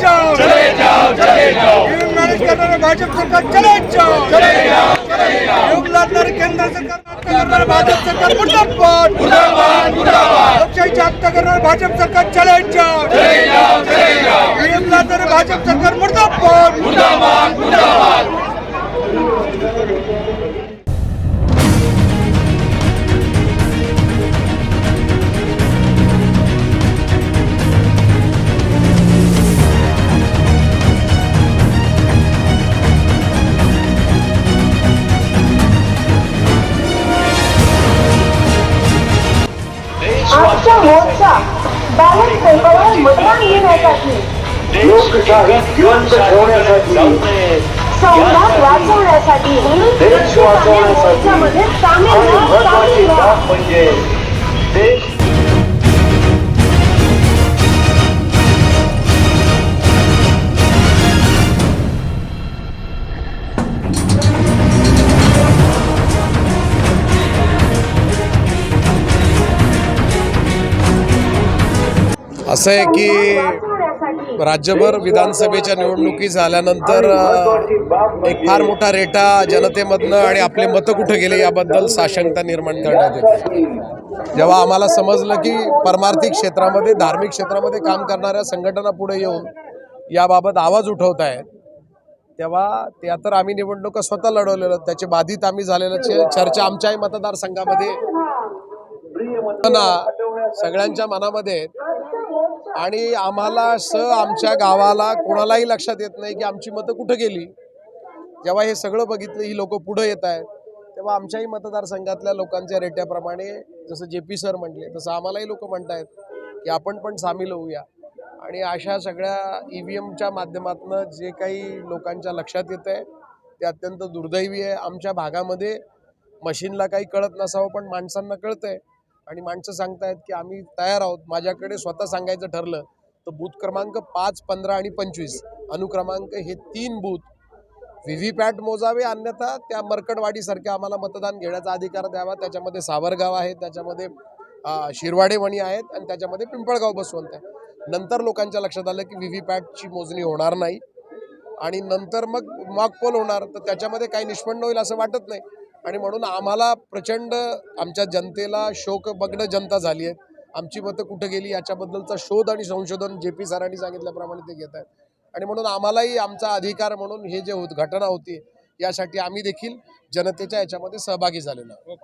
जाओ। चले जाओ चले जाओ। मॅनेज करणारे भाजप सरकार चले जाओ। चले जाओ योग लादणारे केंद्र सरकार करणारे भाजप सरकार मुर्दाबाद। मुर्दाबाद मुर्दाबाद। लोकशाहीची हत्या करणारे भाजप सरकार चले जाओ। चले जाओ चले जाओ। योग लादणारे भाजप सरकार मुर्दाबाद। मुर्दाबाद मुर्दाबाद। मोर्चा बॅलेट पेपरवर मतदान घेण्यासाठी लोकशाही जिवंत ठेवण्यासाठी. संविधान वाचवण्यासाठी. देश वाचवण्यासाठी. आणि महत्वाची. बाब म्हणजे असं आहे की राज्यभर विधानसभेच्या निवडणुकी झाल्यानंतर एक फार मोठा रेटा जनतेमधनं आणि आपले मतं कुठे गेले याबद्दल साशंकता निर्माण करण्यात येते जेव्हा आम्हाला समजलं की परमार्थिक क्षेत्रामध्ये धार्मिक क्षेत्रामध्ये काम करणाऱ्या संघटना पुढे येऊन याबाबत आवाज उठवत आहेत तेव्हा त्या तर आम्ही निवडणुका स्वतः लढवलेलं त्याचे बाधित आम्ही झालेलं चर्चा आमच्याही मतदारसंघामध्ये सगळ्यांच्या मनामध्ये आणि आम्हाला स आमच्या गावाला कोणालाही लक्षात येत नाही की आमची मतं कुठं गेली. जेव्हा हे सगळं बघितलं ही लोक पुढं येत आहेत तेव्हा आमच्याही मतदारसंघातल्या लोकांच्या रेट्याप्रमाणे जसं जे पी सर म्हटले तसं आम्हालाही लोक आहेत की आपण पण सामील होऊया. आणि अशा सगळ्या ई व्ही एमच्या माध्यमातून जे काही लोकांच्या लक्षात येत आहे ते अत्यंत दुर्दैवी आहे. आमच्या भागामध्ये मशीनला काही कळत नसावं पण माणसांना कळतं आहे आणि माणसं सांगतायत की आम्ही तयार आहोत. माझ्याकडे स्वतः सांगायचं ठरलं तर बूथ क्रमांक पाच पंधरा आणि पंचवीस. अनुक्रमांक हे तीन बूथ. व्ही व्ही पॅट मोजावे अन्यथा त्या मरकडवाडीसारख्या आम्हाला मतदान घेण्याचा अधिकार द्यावा. त्याच्यामध्ये सावरगाव आहे त्याच्यामध्ये शिरवाडे म्हणी आहेत आणि त्याच्यामध्ये पिंपळगाव बसवंत आहे. नंतर लोकांच्या लक्षात आलं की व्ही व्ही पॅटची मोजणी होणार नाही. आणि नंतर मग मॉक पोल होणार तर त्याच्यामध्ये काही निष्पन्न होईल असं वाटत नाही. आणि म्हणून आम्हाला प्रचंड आमच्या जनतेला शोकबग्न जनता झाली आहे. आमची मतं कुठं गेली याच्याबद्दलचा शोध आणि संशोधन जे पी सरांनी सांगितल्याप्रमाणे ते घेत आहेत. आणि म्हणून आम्हालाही आमचा अधिकार म्हणून हे जे होत घटना होती यासाठी आम्ही देखील जनतेच्या याच्यामध्ये सहभागी झालेलो आहोत.